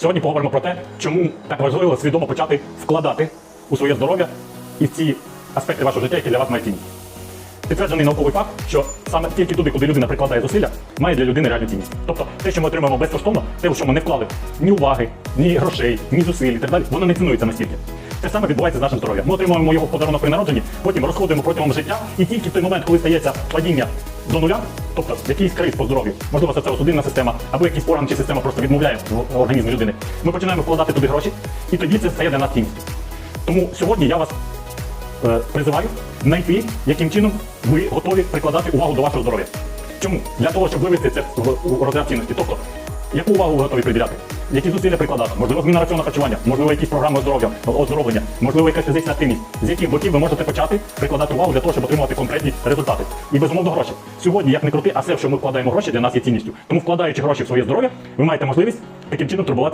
Сьогодні поговоримо про те, чому так важливо свідомо почати вкладати у своє здоров'я і в ці аспекти вашого життя, які для вас мають цінність. Підтверджений науковий факт, що саме тільки туди, куди людина прикладає зусилля, має для людини реальну цінність. Тобто те, що ми отримаємо безкоштовно, те, у що ми не вклали ні уваги, ні грошей, ні зусиль і так далі, воно не цінується настільки. Те саме відбувається з нашим здоров'ям. Ми отримуємо його в подарунок при народженні, потім розходуємо протягом життя, і тільки в той момент, коли стається падіння до нуля, тобто якийсь криз по здоров'ю, можливо, серцево-судинна система або якийсь орган чи система просто відмовляє в організмі людини, ми починаємо вкладати туди гроші, і тоді це стає для нас цінністю. Тому сьогодні я вас е, призиваю знайти, яким чином ви готові прикладати увагу до вашого здоров'я. Чому? Для того, щоб вивести це в розряд цінності. Тобто, яку увагу ви готові приділяти? Які зусилля прикладати? Можливо, зміна раціону харчування, можливо, якісь програми здоров'я, оздоровлення, можливо, якась фізична активність, з яких боків ви можете почати прикладати увагу для того, щоб отримувати конкретні результати. І безумовно гроші. Сьогодні, як не крути, а все, що ми вкладаємо гроші, для нас є цінністю. Тому вкладаючи гроші в своє здоров'я, ви маєте можливість таким чином турбувати